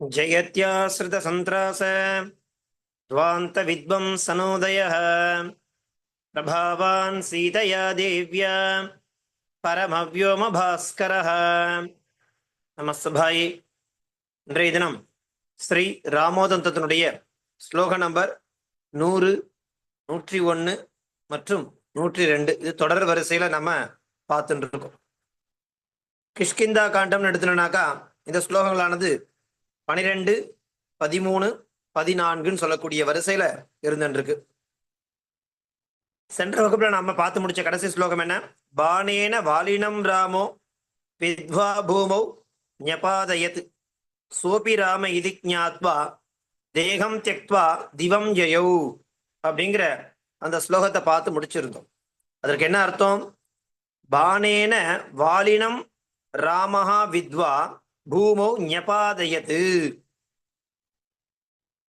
जयत्याश्रितसन्त्रास ध्वान्तविद्वंसनोदयः प्रभावान् सीतया देव्या பரமவ்யோமபாஸ்கரः நமஸ்தபாயி இன்றைய தினம் ஸ்ரீ ராமோதந்தத்தினுடைய ஸ்லோக நம்பர் நூறு நூற்றி ஒன்று மற்றும் நூற்றி ரெண்டு இது தொடர் வரிசையில் நம்ம பார்த்துட்டு இருக்கோம் கிஷ்கிந்தா காண்டம்னு எடுத்துனாக்கா இந்த ஸ்லோகங்களானது பனிரெண்டு பதிமூணு பதினான்குன்னு சொல்லக்கூடிய வரிசையில இருந்துருக்கு சென்ற வகுப்புல நம்ம பார்த்து முடிச்ச கடைசி ஸ்லோகம் என்ன? பானேன வாலினம் ராமோ வித்வா பூமௌ ஞபாதயத். சோபி ராம இதி ஞாத்வா தேகம் தியக்வா திவம் ஜெயௌ அப்படிங்கிற அந்த ஸ்லோகத்தை பார்த்து முடிச்சிருந்தோம். அதற்கு என்ன அர்த்தம்? பானேன வாலினம் ராமஹா வித்வா பூமௌ ஞபாதயத்து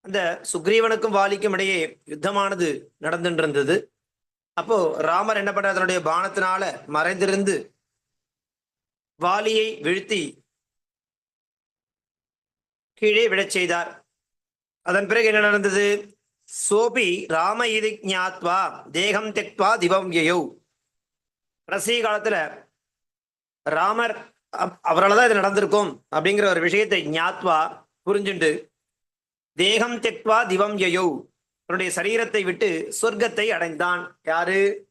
அந்த சுக்ரீவனுக்கும் வாலிக்கும் இடையே யுத்தமானது நடந்துட்டு இருந்தது அப்போ ராமர் என்ன பண்றார்? தன்னுடைய பானத்தினால மறைந்திருந்து வாலியை வீழ்த்தி கீழே விழச் செய்தார். அதன் பிறகு என்ன நடந்தது? சோபி ராம இது ஞாத்வா தேகம் தெக்வா திவம் யயௌ. கடைசி காலத்துல ராமர் அவரால் தான் இது நடந்திருக்கும் அப்படிங்கிற ஒரு விஷயத்தை ஞாத்வா புரிஞ்சுண்டு. தேகம் தெக்வா திவம் யயோ. தன்னுடைய சரீரத்தை விட்டு சொர்க்கத்தை அடைந்தான். யாரு?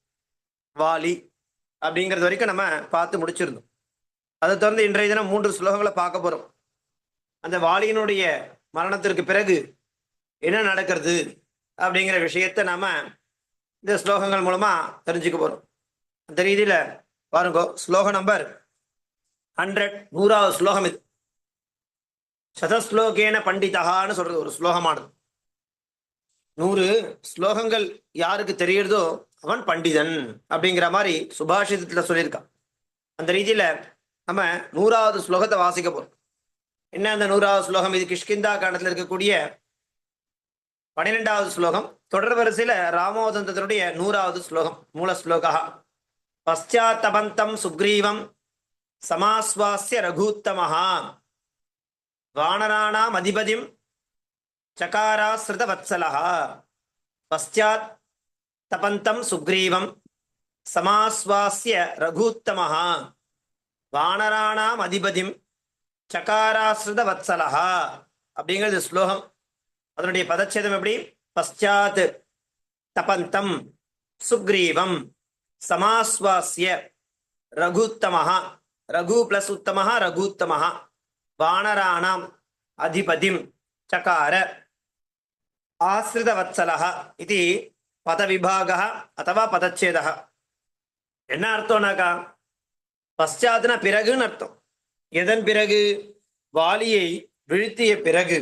வாலி. அப்படிங்கிறது வரைக்கும் நம்ம பார்த்து முடிச்சிருந்தோம். அதை தொடர்ந்து இன்றைய தினம் மூன்று ஸ்லோகங்களை பார்க்க போகிறோம் அந்த வாலியினுடைய மரணத்திற்கு பிறகு என்ன நடக்கிறது அப்படிங்கிற விஷயத்தை நாம இந்த ஸ்லோகங்கள் மூலமா தெரிஞ்சுக்க போறோம். அந்த ரீதியில பாருங்க ஸ்லோக நம்பர் ஹண்ட்ரட் நூறாவது ஸ்லோகம் இது. சதஸ்லோகேன பண்டிதகான்னு சொல்றது ஒரு ஸ்லோகமானது. நூறு ஸ்லோகங்கள் யாருக்கு தெரியுறதோ அவன் பண்டிதன் அப்படிங்கிற மாதிரி சுபாஷிதத்துல சொல்லியிருக்கான் அந்த ரீதியில நம்ம நூறாவது ஸ்லோகத்தை வாசிக்க போறோம். என்ன அந்த நூறாவது ஸ்லோகம்? இது கிஷ்கிந்தா காண்டத்துல இருக்கக்கூடிய பன்னிரெண்டாவது ஸ்லோகம். தொடர் வரிசையில ராமோதந்தத்தினுடைய நூறாவது ஸ்லோகம் மூல ஸ்லோகா பశ్చాத்தபந்தம் சுக்ரீவம் சமாஸ்வாசிய ரகுத்தமஹா. வானராணாம் அதிபதிம் சகாராசிருத வத்சலா பஸ்டாத் தபந்தம் சுக்ரீவம் சமாஸ்வாசிய ரகுத்தமஹா. வானராணாம் அதிபதிம் சகாராசிருத வத்சலா அப்படிங்கிறது ஸ்லோகம். அதனுடைய பதச்சேதம் எப்படி? பஸ்டாத் தபந்தம் சுக்ரீவம் சமாஸ்வாசிய ரகுத்தமஹா. ரகு பிளஸ் உத்தமஹா ரகுத்தமஹா வானராணாம் அதிபதிம் சகார ஆசிரிதவத்சலக இது பதவிபாக அத்தவா பதச்சேதக என்ன அர்த்தம்னாக்கா? பஷாத்னா பிறகுன்னு அர்த்தம். எதன் பிறகு? வாலியை வீழ்த்திய பிறகு.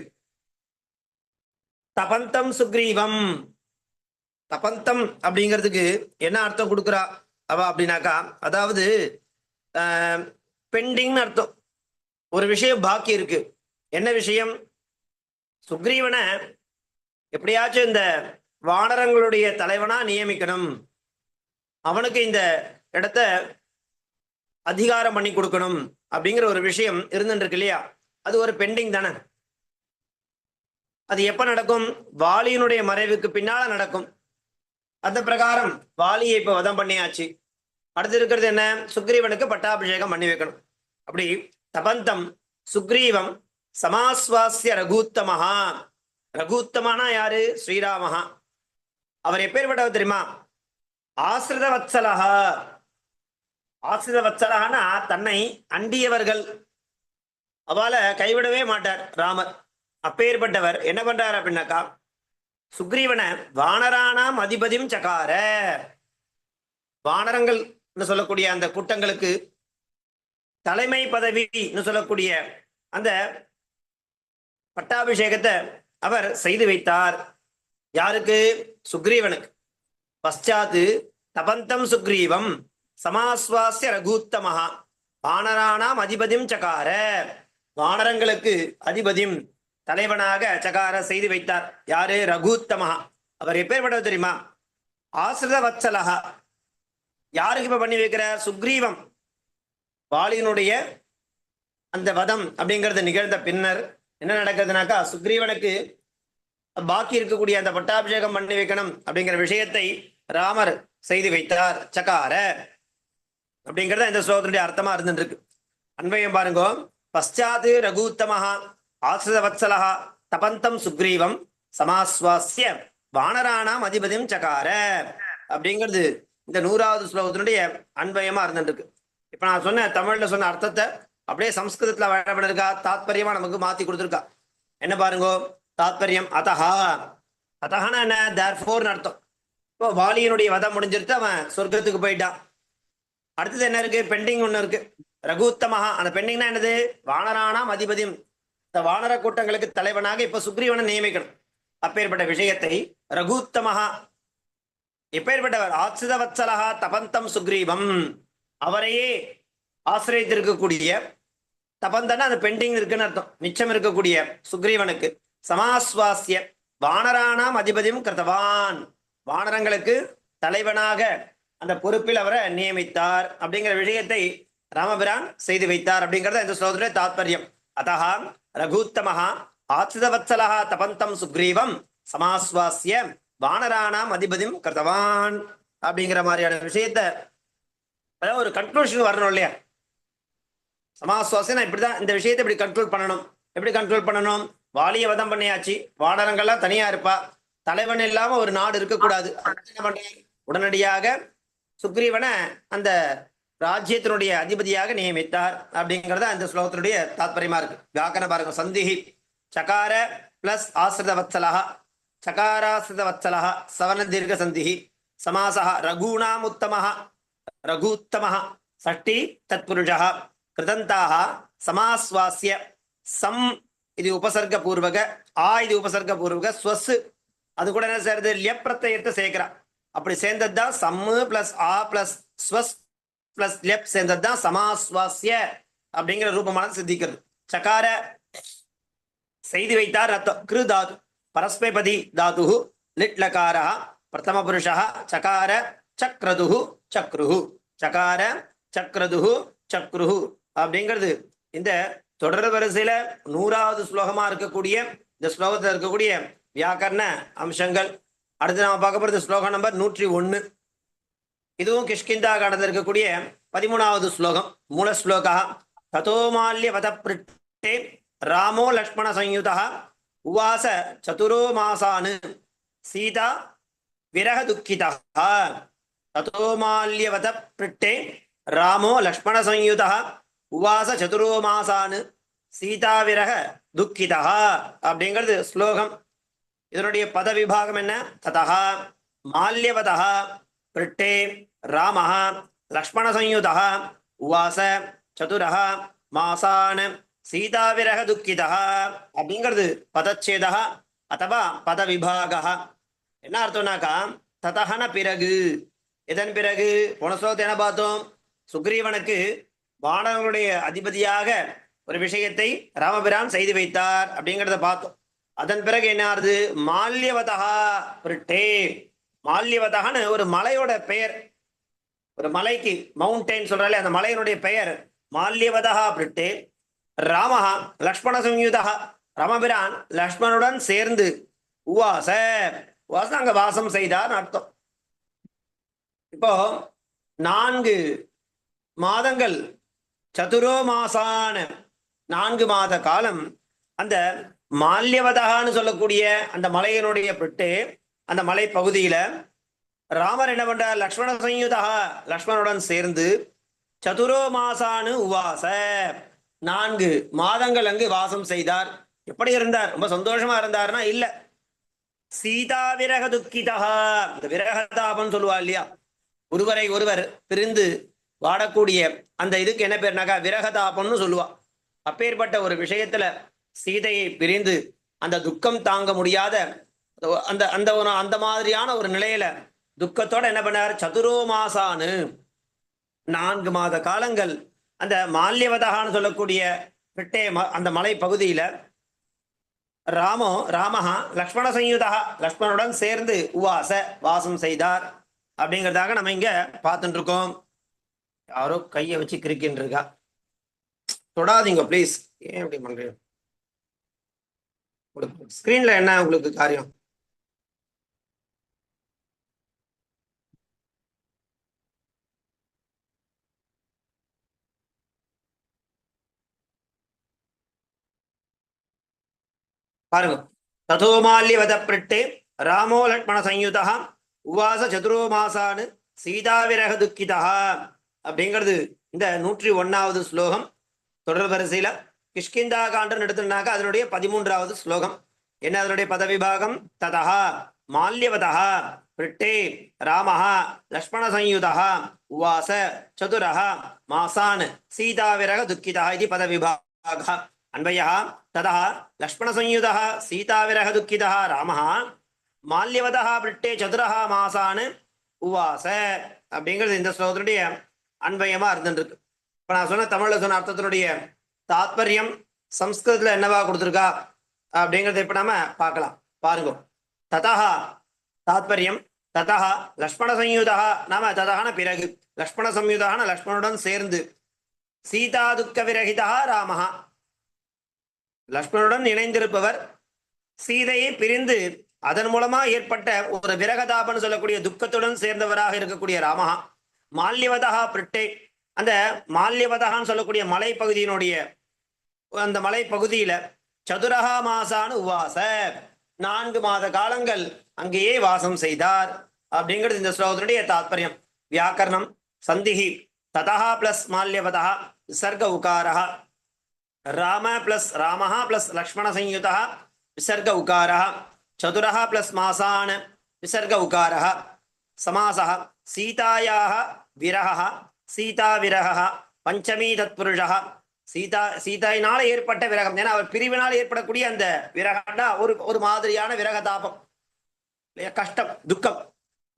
தபந்தம் சுக்ரீவம். தபந்தம் அப்படிங்கிறதுக்கு என்ன அர்த்தம் கொடுக்குறா? அவ அப்படின்னாக்கா அதாவது பெண்டிங்னு அர்த்தம். ஒரு விஷயம் பாக்கி இருக்கு. என்ன விஷயம்? சுக்ரீவனை எப்படியாச்சும் இந்த வானரங்களுடைய தலைவனா நியமிக்கணும். அவனுக்கு இந்த இடத்த அதிகாரம் பண்ணி கொடுக்கணும் அப்படிங்கிற ஒரு விஷயம் இருந்துருக்கு இல்லையா? அது ஒரு பெண்டிங் தானே. அது எப்ப நடக்கும்? வாலியினுடைய மறைவுக்கு பின்னால நடக்கும். அந்த பிரகாரம் வாலியை இப்ப வதம் பண்ணியாச்சு. அடுத்து இருக்கிறது என்ன? சுக்ரீவனுக்கு பட்டாபிஷேகம் பண்ணி வைக்கணும். அப்படி தபந்தம் சுக்ரீவம் சமாஸ்வாசிய ரகுத்தமஹா. ரகுத்தமானா யாரு? ஸ்ரீராமஹா. அவர் எப்பேற்பட்டவர் தெரியுமா? ஆசிரித வத்சலஹா ஆசிரித வத்சலஹானா தன்னை அண்டியவர்கள். அவளை கைவிடவே மாட்டார் ராமர். அப்பேற்பட்டவர் என்ன பண்றார் அப்படின்னாக்கா சுக்ரீவனை வானரானாம் அதிபதியும் சகார. வானரங்கள் சொல்லக்கூடிய அந்த கூட்டங்களுக்கு தலைமை பதவின்னு சொல்லக்கூடிய அந்த பட்டாபிஷேகத்தை அவர் செய்து வைத்தார். யாருக்கு? சுக்ரீவனுக்கு. பశ్చాத்து தபந்தம் சுக்ரீவம் சமாஸ்வாசிய ரகுத்தமஹா. வானரானாம் அதிபதியும் சகார. வானரங்களுக்கு அதிபதியும் தலைவனாக சகார செய்து வைத்தார். யாரு? ரகுத்தமஹா. அவர் எப்பேற்பட்டது தெரியுமா? ஆசிரித வத்சலஹா யாருக்கு இப்ப பண்ணி வைக்கிறார் சுக்ரீவம். வாலியினுடைய அந்த வதம் அப்படிங்கிறது நிகழ்ந்த பின்னர் என்ன நடக்குதுனாக்கா சுக்ரீவனுக்கு பாக்கி இருக்கக்கூடிய அந்த பட்டாபிஷேகம் பண்ணி வைக்கணும் அப்படிங்கிற விஷயத்தை ராமர் செய்து வைத்தார். சகார. அப்படிங்கிறத இந்த ஸ்லோகத்தினுடைய அர்த்தமா இருந்துருக்கு அன்வயம் பாருங்க. பஷாத்து ரகுத்தமஹா ஆசிரித வத்சலஹா தபந்தம் சுக்ரீவம் சமாஸ்வாசிய வானராணாம் அதிபதியும் சகார. அப்படிங்கிறது இந்த நூறாவது ஸ்லோகத்தினுடைய அன்பயமாக இருந்துருக்கு இப்ப நான் சொன்ன தமிழ்ல சொன்ன அர்த்தத்தை அப்படியே சம்ஸ்கிருதத்துல வழங்கப்பட்டிருக்கா தாத்பரியமா நமக்கு மாத்தி கொடுத்துருக்கா. என்ன பாருங்க தாத்பரியம் அதஹா அத்தஹானா என்ன? தேர் ஃபோர்னு அர்த்தம். இப்போ வாலியனுடைய வதம் முடிஞ்சிருத்து அவன் சொர்க்கத்துக்கு போயிட்டான். அடுத்தது என்ன இருக்கு? பெண்டிங் ஒண்ணு இருக்கு. ரகுத்தமஹா. அந்த பெண்டிங்னா என்னது? வானரானாம் அதிபதியும். இந்த வானர கூட்டங்களுக்கு தலைவனாக இப்ப சுக்ரீவனை நியமிக்கணும். அப்பேற்பட்ட விஷயத்தை ரகுத்தமஹா எப்பேற்பட்டவர் ஆசித வத்சலஹா தபந்தம் சுக்ரீவம். அவரையே ஆசிரியத்திருக்கக்கூடிய தபந்தன்னா அது பெண்டிங் இருக்குன்னு அர்த்தம். மிச்சம் இருக்கக்கூடிய சுக்ரீவனுக்கு சமாஸ்வாசிய வானரானாம் அதிபதியும் கிருத்தவான். வானரங்களுக்கு தலைவனாக அந்த பொறுப்பில் அவரை நியமித்தார் அப்படிங்கிற விஷயத்தை ராமபிரான் செய்து வைத்தார் அப்படிங்கிறத இந்த ஸ்லோகத்துடைய தாத்பரியம். அத்தகா ரகுத்தமஹா ஆசிரிதவத்சலஹா தபந்தம் சுக்ரீவம் சமாஸ்வாசிய வானரானாம் அதிபதியும் கர்த்தவான் அப்படிங்கிற மாதிரியான விஷயத்த அதாவது ஒரு கன்க்ளூஷன் வரணும் இல்லையா? சமாஸ்வாசம் இப்படிதான் இந்த விஷயத்தை இப்படி கண்ட்ரோல் பண்ணணும். எப்படி கண்ட்ரோல் பண்ணணும்? வாலிய வதம் பண்ணியாச்சு. வாடரங்கள்லாம் தனியா இருப்பா. தலைவன் இல்லாம ஒரு நாடு இருக்கக்கூடாது. என்ன உடனடியாக சுக்ரீவனை அந்த ராஜ்யத்தினுடைய அதிபதியாக நியமித்தார் அப்படிங்கிறத இந்த ஸ்லோகத்தினுடைய தாத்பரியமா இருக்கு. வியாக்கரண பாருங்க. சந்திஹி சகார பிளஸ் ஆசிரித வத்சலகா சகாராசிரதவத்சலः சவனதீர்கசந்திः समासः रघूणामुत्तमः रघूत्तमः षष्ठी तत्पुरुषः कृदन्ताः समास्वास्य சம் இது உபசர்க்க பூர்வக ஆ இது உபசர்க்க பூர்வக ஸ்வஸ் அது கூட என்ன சேருது? லெப்ரத்தையத்தை சேர்க்கிறா. அப்படி சேர்ந்தது தான் சம்மு பிளஸ் ஆ பிளஸ் ஸ்வஸ் பிளஸ் லெப் சேர்ந்தது தான் சமாஸ்வாசிய அப்படிங்கிற ரூபமான சித்திக்கிறது. சக்கார செய்து வைத்தார் ரத்தம். கிருதாது. பரஸ்மைபதி தாது லிட் லகாரா பிரதம சகார சக்ரது சக்ருஹு சகார சக்ரது சக்ருஹு அப்படிங்கிறது. இந்த தொடர் வரிசையில நூறாவது ஸ்லோகமா இருக்கக்கூடிய இந்த ஸ்லோகத்தில் இருக்கக்கூடிய வியாக்கரண அம்சங்கள். அடுத்து நாம பார்க்க போறது ஸ்லோகம் நம்பர் நூற்றி ஒன்னு. இதுவும் கிஷ்கிந்தா காண்டத்தில் இருக்கக்கூடிய பதிமூணாவது ஸ்லோகம். மூல ஸ்லோகா ததோமால்ய வதப்பிருட்டே ராமோ லக்ஷ்மண சயுதா உவாச சதுரோ மாசானு. சீதா விரக துக்கிதா ததோமால்யவத பிரிட்டே ராமோ லக்ஷ்மண சம்யுதா உவாச சதுரோ மாசானு. சீதா விரக துக்கிதா அப்படிங்கிறது ஸ்லோகம். இதனுடைய பத விபாகம் என்ன? ததா மால்யவதா பிரிட்டே ராமः லக்ஷ்மண சம்யுதா உவாச சதுரः மாசான். சீதாவிரக துக்கிதா அப்படிங்கிறது பதச்சேதா அத்தவா பத விபாகா என்ன அர்த்தம்னாக்கா ததகன பிறகு. இதன் பிறகு? போன ஸ்லோகத்தை என்ன பார்த்தோம்? சுக்ரீவனுக்கு வானவர்களுடைய அதிபதியாக ஒரு விஷயத்தை ராமபிரான் செய்து வைத்தார் அப்படிங்கிறத பார்த்தோம். அதன் பிறகு என்ன ஆறுது? மால்யவதா பிரிட்டே மால்யவதகான்னு ஒரு மலையோட பெயர். ஒரு மலைக்கு மவுண்டைன் சொல்றாலே அந்த மலையினுடைய பெயர் மால்யவதா அப்படின்ட்டு ராமஹா லக்ஷ்மண சம்யுதா ராமபிரான் லக்ஷ்மணுடன் சேர்ந்து உவாச உவாச அங்க வாசம் செய்தார் அர்த்தம். இப்போ நான்கு மாதங்கள் சதுரோ மாசான நான்கு மாத காலம் அந்த மால்யவதகான்னு சொல்லக்கூடிய அந்த மலையினுடைய பெட்டு அந்த மலை பகுதியில ராமர் என்ன பண்றார்? லக்ஷ்மண சயுதா லக்ஷ்மணுடன் சேர்ந்து சதுரோ மாசானு உவாச. நான்கு மாதங்கள் அங்கு வாசம் செய்தார். எப்படி இருந்தார்? ரொம்ப சந்தோஷமா இருந்தார்னா இல்ல. சீதா விரக துக்கிதா. இந்த விரகதாபம் சொல்லுவா இல்லையா? ஒருவரை ஒருவர் பிரிந்து வாடக்கூடிய அந்த இதுக்கு என்ன பேர்னாக்கா விரகதாபம்னு சொல்லுவா. அப்பேற்பட்ட ஒரு விஷயத்துல சீதையை பிரிந்து அந்த துக்கம் தாங்க முடியாத அந்த அந்த ஒரு அந்த மாதிரியான ஒரு நிலையில துக்கத்தோட என்ன பண்ணார்? சதுரோ மாசானு நான்கு மாத காலங்கள் அந்த மால்யவதகான்னு சொல்லக்கூடிய பிட்டே ம- அந்த மலை பகுதியில ராமோ ராமஹா லக்ஷ்மண சயுதா லக்ஷ்மணுடன் சேர்ந்து உவாச வாசம் செய்தார். அப்படிங்கிறதாக நம்ம இங்க பார்த்துட்டு இருக்கோம். யாரோ கையை வச்சு கிரிக்கின்னு இருக்கா? தொடாதீங்க ப்ளீஸ் ஏன் இப்படி பண்றீங்க? ஸ்கிரீன்ல என்ன உங்களுக்கு காரியம்? பாருங்க. ததோமால்யவத பிரிட்டே ராமோ லட்மண சயுதா உவாச சதுரோ மாசானு சீதாவிரக துக்கிதா அப்படிங்கிறது இந்த நூற்றி ஒன்னாவது ஸ்லோகம். தொடர் வரிசையில கிஷ்கிந்தா காண்டம் எடுத்துனாக்க அதனுடைய பதிமூன்றாவது ஸ்லோகம். என்ன அதனுடைய பதவிபாகம்? ததா மால்யவதா பிரிட்டே ராமஹா லக்ஷ்மண சயுதா உவாச சதுரஹா மாசான் சீதாவிரக துக்கிதா இது பதவிபாக. அன்வயः ततः लक्ष्मणसंयुतः सीताविरह दुःखितः रामः மால்யவதா பிரிட்டே சதுரஹா மாசான் உவாச அப்படிங்கிறது இந்த ஸ்லோகத்தினுடைய அன்பயமா இருந்துருக்கு இப்ப நான் சொன்ன தமிழ்ல சொன்ன அர்த்தத்தினுடைய தாத்பரியம் சம்ஸ்கிருதத்துல என்னவா கொடுத்துருக்கா அப்படிங்கறத இப்ப நாம பார்க்கலாம் பாருங்க ததா தாத்பரியம் ததா லக்ஷ்மண சம்யுதா நாம ததகான பிறகு லக்ஷ்மண சம்யுதான லக்ஷ்மணுடன் சேர்ந்து சீதா துக்க விரகிதா ராமஹா லக்ஷ்மணுடன் இணைந்திருப்பவர் சீதையை பிரிந்து அதன் மூலமா ஏற்பட்ட ஒரு விரகதாபன் சொல்லக்கூடிய துக்கத்துடன் சேர்ந்தவராக இருக்கக்கூடிய ராமஹா. மால்யவதா பிரிட்டே. அந்த மால்யவதகான்னு சொல்லக்கூடிய மலைப்பகுதியினுடைய அந்த மலைப்பகுதியில சதுரகா சதுரஹா மாசானு உவாச. நான்கு மாத காலங்கள் அங்கேயே வாசம் செய்தார். அப்படிங்கிறது இந்த ஸ்லோகத்தினுடைய தாத்பரியம். வியாக்கரணம் சந்திகி ததா பிளஸ் மால்யவதா விசர்க உகாரா राम प्लस रामः प्लस लक्ष्मणसंयुतः विसर्ग उकारः चतुरः प्लस मासान् विसर्ग उकारः समासः सीतायाः विरहः सीताविरहः பஞ்சமி தத்புருஷா சீதா சீதையினால ஏற்பட்ட விரகம் ஏன்னா அவர் பிரிவினால் ஏற்படக்கூடிய அந்த விரகம்னா ஒரு ஒரு மாதிரியான விரக தாபம் இல்லையா கஷ்டம் துக்கம்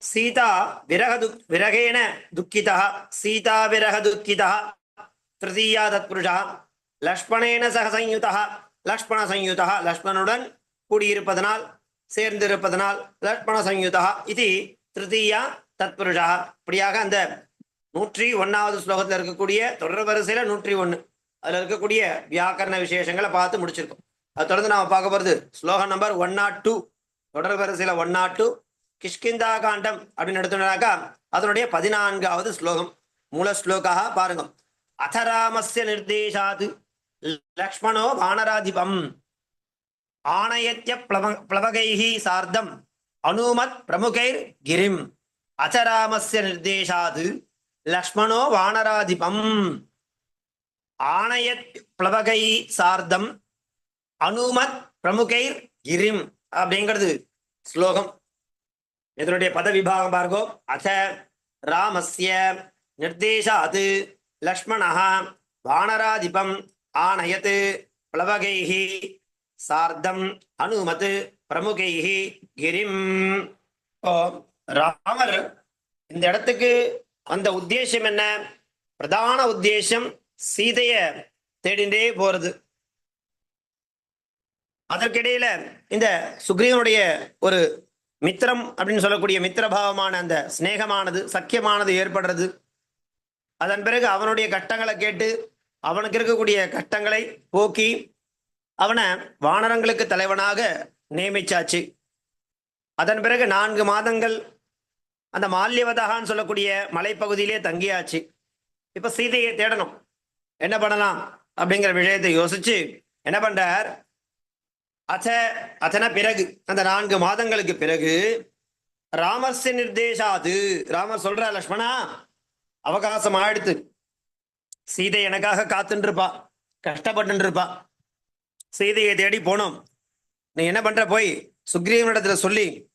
சீதா விரக துக் விரகேன துக்கிதா சீதா விரக துக்கிதா திருதீயா தத்புருஷா லக்ஷ்மணேன சக சயுதா லக்ஷ்மண சயுதா லக்ஷ்மணுடன் கூடியிருப்பதனால் சேர்ந்திருப்பதனால் லக்ஷ்மண சயுதா இது திருத்தீயா தத்புருஷா இப்படியாக அந்த நூற்றி ஒன்னாவது ஸ்லோகத்தில் இருக்கக்கூடிய தொடர் வரிசையில நூற்றி ஒன்று அதில் இருக்கக்கூடிய வியாக்கரண விசேஷங்களை பார்த்து முடிச்சிருக்கோம். அது தொடர்ந்து நாம பார்க்க போறது ஸ்லோகம் நம்பர் ஒன் நாட் டூ தொடர் வரிசையில one not two Kishkindha Kandam அப்படின்னு எடுத்தோம்னாக்கா அதனுடைய பதினான்காவது ஸ்லோகம். மூல ஸ்லோகா பாருங்க. அத்தராமஸ்ய நிர்தேசாது லக்ஷ்மணோ வானராதிபம். ஆணையத்திய பிளவ பிளவகைகி சார்த்தம். அனுமத் பிரமுகைர் கிரிம். அச்சராமஸ்ய நிர்தேசாத் லக்ஷ்மணோ வானராதிபம். ஆணயத் பிளவகை சார்த்தம். அனுமத் பிரமுகைர் கிரிம். அப்படிங்கிறது ஸ்லோகம். இதனுடைய பத விபாகம் பார்கோ அத ராமஸ்ய நிர்தேசாத் லக்ஷ்மணா வானராதிபம். ஆனயத் பிளவகைः சார்தம் அனுமத் பிரமுகைஹி கிரிம். ராமர் இந்த இடத்துக்கு வந்த உத்தேசம் என்ன? பிரதான உத்தேசம் சீதைய தேடிண்டே போறது. அதற்கிடையில இந்த சுக்ரீவனுடைய ஒரு மித்திரம் அப்படின்னு சொல்லக்கூடிய மித்திரபாவமான அந்த சிநேகமானது சக்கியமானது ஏற்படுறது. அதன் பிறகு அவனுடைய கட்டங்களை கேட்டு அவனுக்கு இருக்கக்கூடிய கஷ்டங்களை போக்கி அவனை வானரங்களுக்கு தலைவனாக நியமிச்சாச்சு. அதன் பிறகு நான்கு மாதங்கள் அந்த மால்யவதகான்னு சொல்லக்கூடிய மலைப்பகுதியிலே தங்கியாச்சு. இப்போ சீதையை தேடணும். என்ன பண்ணலாம் அப்படிங்கிற விஷயத்தை யோசிச்சு என்ன பண்றார்? அச்ச அச்சன பிறகு அந்த நான்கு மாதங்களுக்கு பிறகு ராமர்ஸ் நிர்தேசாது ராமர் சொல்ற லக்ஷ்மணா அவகாசம் ஆயிடுத்து. சீதை எனக்காக காத்துட்டு இருப்பா கஷ்டப்பட்டு இருப்பா சீதையை தேடி போனோம். நீ என்ன பண்ற? போய் சுக்ரீவனிடத்துல சொல்லி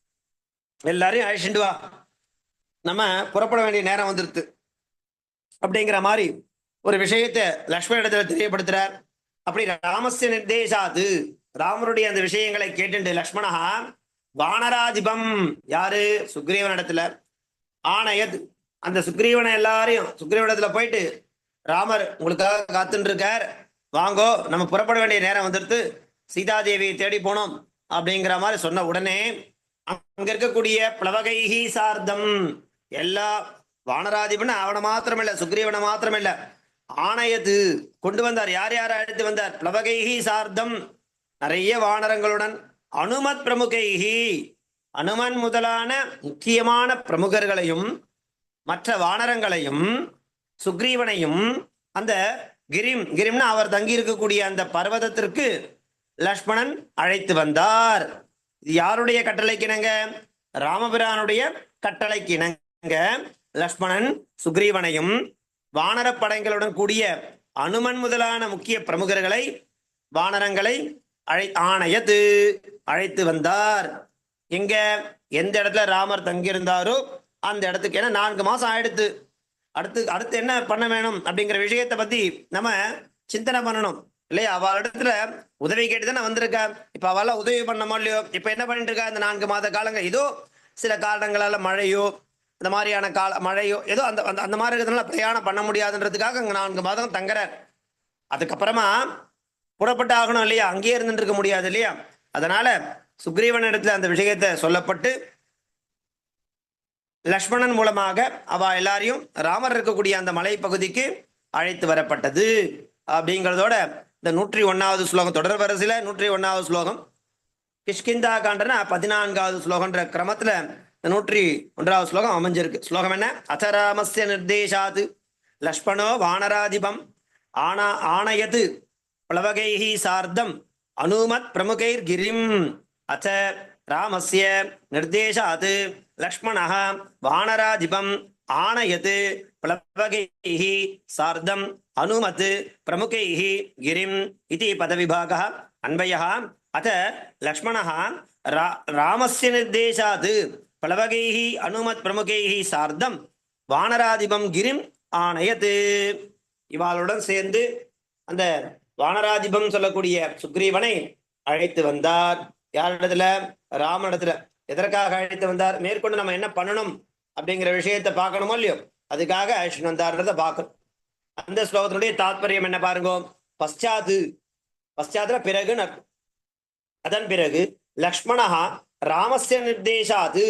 எல்லாரையும் அழைச்சிட்டு வா. நம்ம புறப்பட வேண்டிய நேரம் வந்துருது அப்படிங்கிற மாதிரி ஒரு விஷயத்தை லக்ஷ்மண இடத்துல தெரியப்படுத்துறார். அப்படி ராமஸ்ய நிர்தேசாது ராமருடைய அந்த விஷயங்களை கேட்டுண்டு லக்ஷ்மணா வானராதிபம். யாரு? சுக்ரீவன் இடத்துல. ஆணையத் அந்த சுக்ரீவனை எல்லாரையும் சுக்ரீவனிடத்துல போயிட்டு ராமர் உங்களுக்காக காத்துட்டு இருக்கார் வாங்கோ நம்ம புறப்பட வேண்டிய நேரம் வந்துடுத்து. சீதாதேவியை தேடி போனோம் அப்படிங்கிற மாதிரி சொன்ன உடனே அங்க இருக்கக்கூடிய பிளவகைஹி சார்த்தம் எல்லா வானராதிபன் அவனை மாத்திரமில்ல சுக்ரீவனை மாத்திரமில்ல ஆணையது கொண்டு வந்தார். யார் யார் அழைத்து வந்தார்? பிளவகைஹி சார்த்தம். நிறைய வானரங்களுடன் அனுமத் பிரமுகைஹி. அனுமன் முதலான முக்கியமான பிரமுகர்களையும் மற்ற வானரங்களையும் சுக்ரீவனையும் அந்த கிரிம் கிரிம்னா அவர் தங்கி இருக்கக்கூடிய அந்த பர்வதத்திற்கு லக்ஷ்மணன் அழைத்து வந்தார். இது யாருடைய கட்டளைக்கிணங்க ராமபிரானுடைய கட்டளைக்கிணங்க லக்ஷ்மணன் சுக்ரீவனையும் வானரப்படைகளுடன் கூடிய அனுமன் முதலான முக்கிய பிரமுகர்களை வானரங்களை அழை ஆணையது அழைத்து வந்தார். எங்க? எந்த இடத்துல ராமர் தங்கியிருந்தாரோ அந்த இடத்துக்கு. ஏன்னா நான்கு மாசம் ஆயிடுத்து. அடுத்து அடுத்து என்ன பண்ண வேணும் அப்படிங்கிற விஷயத்தை பத்தி நம்ம சிந்தனை பண்ணணும். இல்லையா? அவள் இடத்துல உதவி கேட்டு தானே வந்திருக்கா. இப்ப அவளால் உதவி பண்ண இல்லையோ? இப்ப என்ன பண்ணிட்டு இருக்கா இந்த நான்கு மாத காலங்கள்? ஏதோ சில காரணங்களால மழையோ இந்த மாதிரியான கால மழையோ ஏதோ அந்த அந்த- அந்த மாதிரி இருக்கிறதுனால பிரயாணம் பண்ண முடியாதுன்றதுக்காக அங்க நான்கு மாதம் தங்குறார். அதுக்கப்புறமா புறப்பட்டு ஆகணும் இல்லையா? அங்கேயே இருந்துட்டு இருக்க முடியாது இல்லையா? அதனால சுக்ரீவன் இடத்துல அந்த விஷயத்தை சொல்லப்பட்டு லக்ஷ்மணன் மூலமாக அவ எல்லாரையும் ராமர் இருக்கக்கூடிய அந்த மலைப்பகுதிக்கு அழைத்து வரப்பட்டது. அப்படிங்கிறதோட இந்த நூற்றி ஒன்னாவது ஸ்லோகம் தொடர் வரிசையில நூற்றி ஒன்னாவது ஸ்லோகம். கிஷ்கிந்தா காண்டனா பதினான்காவது ஸ்லோகன்ற கிரமத்துல இந்த நூற்றி ஒன்றாவது ஸ்லோகம் அமைஞ்சிருக்கு. ஸ்லோகம் என்ன? அசராமஸ்ய நிர்தேசாது லக்ஷ்மணோ வானராதிபம். ஆனா ஆணையது பிளவகைஹி சார்த்தம். அனுமத் பிரமுகைர் கிரிம். அச்ச ராமஸ்ய நிர்தேசாது லக்ஷ்மணः வானராதிபம் ஆணையத் प्लवगैः सार्धम् अनुमत् प्रमुखैः गिरिम् इति पदविभागः अन्वयः अथ लक्ष्मणः रा रामस्य निर्देशात् प्लवगैः अनुमत् प्रमुखैः सार्धम् வானராதிபம் கிரிம் ஆணையத்து இவாளுடன் சேர்ந்து அந்த வானராதிபம் சொல்லக்கூடிய சுக்ரீவனை அழைத்து வந்தார் யாரிடத்துல ராமனிடத்துல எதற்காக அழைத்து வந்தார்? மேற்கொண்டு நம்ம என்ன பண்ணணும் அப்படிங்கிற விஷயத்தை பார்க்கணுமோ இல்லையோ? அதுக்காக அழைச்சிட்டு வந்தார்ன்றதை பார்க்கணும். அந்த ஸ்லோகத்தினுடைய தாத்பரியம் என்ன பாருங்க? பశ్చాத்து பశ్చాத்துல பிறகு அதன் பிறகு லக்ஷ்மணா ராமஸ்ய நிர்தேசாது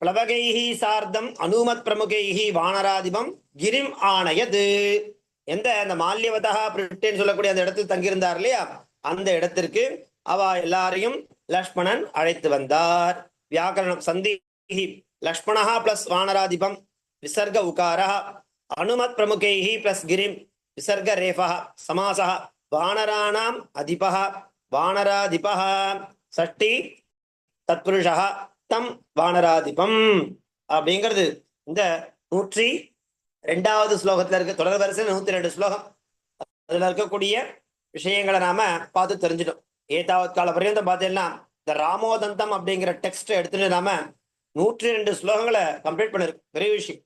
பிளவகைஹி சார்தம் அனுமத் பிரமுகைஹி வானராதிபம் கிரிம் ஆணையது எந்த அந்த மால்யவதா பிரிட்டேன் சொல்லக்கூடிய அந்த இடத்தில் தங்கியிருந்தார் இல்லையா? அந்த இடத்திற்கு அவ எல்லாரையும் லக்ஷ்மணன் அழைத்து வந்தார். வியாக்கரணம் சந்தி லக்ஷ்மணா பிளஸ் வானராதிபம் விசர்க உகாரா அனுமத் பிரமுகைः பிளஸ் கிரிம் விசர்க ரேஃபः சமாசः வானராணாம் அதிபா வானராதிபா சஷ்டி தத்புருஷः தம் வானராதிபம். அப்படிங்கிறது இந்த நூற்றி ரெண்டாவது ஸ்லோகத்துல இருக்க. தொடர் வரிசையில் நூத்தி ரெண்டு ஸ்லோகம். அதுல இருக்கக்கூடிய விஷயங்களை நாம பார்த்து தெரிஞ்சிட்டோம். ஏதாவது கால பர்யந்தம் பார்த்தீங்கன்னா இந்த ராமோதந்தம் அப்படிங்கிற டெக்ஸ்ட் எடுத்துட்டு நாம நூற்றி ரெண்டு ஸ்லோகங்களை கம்ப்ளீட் பண்ணிருக்கு பெரிய விஷயம்.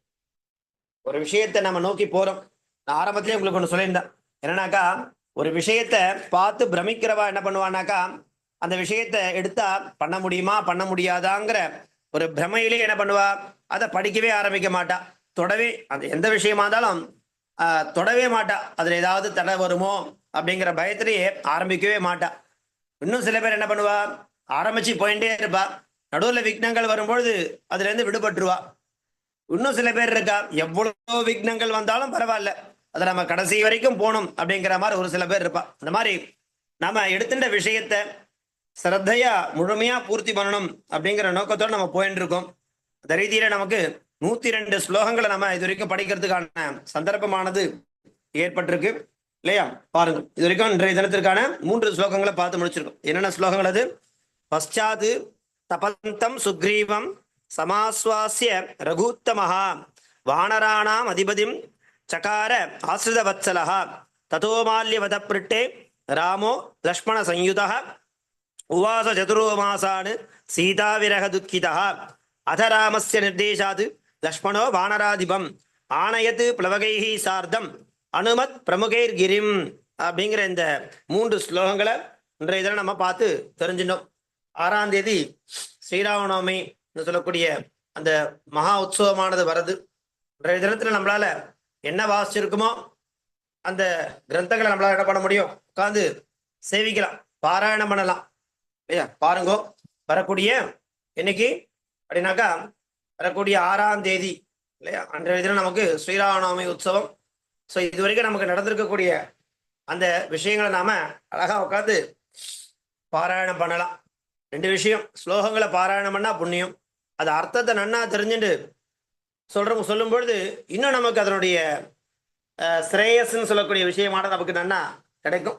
ஒரு விஷயத்தை நம்ம நோக்கி போறோம். நான் ஆரம்பத்திலேயே உங்களுக்கு ஒன்று சொல்லியிருந்தேன். என்னன்னாக்கா ஒரு விஷயத்தை பார்த்து பிரமிக்கிறவா என்ன பண்ணுவானாக்கா அந்த விஷயத்தை எடுத்தா பண்ண முடியுமா பண்ண முடியாதாங்கிற ஒரு பிரமையிலே என்ன பண்ணுவா? அதை படிக்கவே ஆரம்பிக்க மாட்டா. தொடவே அந்த எந்த விஷயமா இருந்தாலும் தொடவே மாட்டா. அதுல ஏதாவது தடை வருமோ அப்படிங்கிற பயத்திலேயே ஆரம்பிக்கவே மாட்டா. இன்னும் சில பேர் என்ன பண்ணுவா? ஆரம்பிச்சு போயிட்டே இருப்பா. நடுவில் விக்னங்கள் வரும்பொழுது அதுல இருந்து விடுபட்டுருவா. இன்னும் சில பேர் இருக்கா? எவ்வளவு விக்னங்கள் வந்தாலும் பரவாயில்ல. அதை நம்ம கடைசி வரைக்கும் போகணும் அப்படிங்கிற மாதிரி ஒரு சில பேர் இருப்பா. இந்த மாதிரி நாம எடுத்துட்ட விஷயத்த சிரத்தையா முழுமையா பூர்த்தி பண்ணணும் அப்படிங்கிற நோக்கத்தோடு நம்ம போயிட்டு இருக்கோம் அந்த ரீதியில நமக்கு நூத்தி ரெண்டு ஸ்லோகங்களை நம்ம இது வரைக்கும் படிக்கிறதுக்கான சந்தர்ப்பமானது ஏற்பட்டிருக்கு. இல்லையா? பாருங்க. இது வரைக்கும் இன்றைய தினத்திற்கான மூன்று ஸ்லோகங்களை பார்த்து முடிச்சிருக்கோம். என்னென்ன ஸ்லோகங்கள் அது? பஷாத் தபந்தம் சுக்ரீவம் சமாஸ்வாசிய ரகுத்தமஹா வானராணாம் அதிபதிம் சகார ஆசிரிதவத்சலா ததோ மால்யவத ராமோ லக்ஷ்மண சயுதா உவாச சதுரோ மாசான் சீதாவிரக துக்கிதா அத ராமஸ்ய நிர்தேசாது லக்ஷ்மணோ வானராதிபம் ஆணையத்து பிளவகைஹி சார்தம் அனுமத் பிரமுகைர் கிரிம் அப்படிங்கிற இந்த மூன்று ஸ்லோகங்களை இன்றைய தினம் நம்ம பார்த்து தெரிஞ்சிட்டோம் ஆறாம் தேதி ஸ்ரீராமநவமி சொல்லக்கூடிய அந்த மகா உற்சவமானது வருது இன்றைய தினத்துல நம்மளால என்ன வாசிச்சிருக்குமோ அந்த கிரந்தங்களை நம்மளால என்ன பண்ண முடியும்? உட்காந்து சேவிக்கலாம் பாராயணம் பண்ணலாம். இல்லையா பாருங்கோ வரக்கூடிய இன்னைக்கு அப்படின்னாக்கா வரக்கூடிய ஆறாம் தேதி இல்லையா? அன்றைய தினம் நமக்கு ஸ்ரீராமநவமி உற்சவம். ஸோ இது வரைக்கும் நமக்கு நடந்திருக்கக்கூடிய அந்த விஷயங்களை நாம அழகா உட்காந்து பாராயணம் பண்ணலாம். ரெண்டு விஷயம். ஸ்லோகங்களை பாராயணம் பண்ணால் புண்ணியம். அது அர்த்தத்தை நன்னா தெரிஞ்சுட்டு சொல்ற சொல்லும் பொழுது இன்னும் நமக்கு அதனுடைய ஸ்ரேயஸ்ன்னு சொல்லக்கூடிய விஷயமான நமக்கு நன்னா கிடைக்கும்.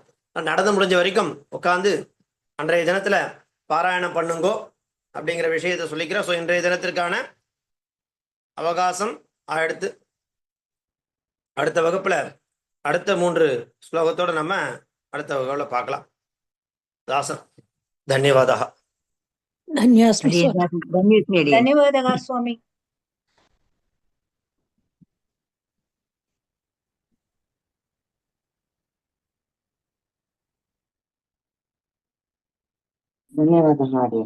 நடந்து முடிஞ்ச வரைக்கும் உட்காந்து அன்றைய தினத்துல பாராயணம் பண்ணுங்கோ அப்படிங்கிற விஷயத்தை சொல்லிக்கிறோம். ஸோ இன்றைய தினத்திற்கான அவகாசம் அடுத்து அடுத்த வகுப்புல அடுத்த மூன்று ஸ்லோகத்தோட நம்ம அடுத்த வகுப்புல பார்க்கலாம். தாசன் தன்யவாதா. ಧನ್ಯಾಸ್ಮಿ ಧನ್ಯ ಧನ್ಯವಾದಗಳು ಸ್ವಾಮಿ ಧನ್ಯವಾದ ಹಾಡಿ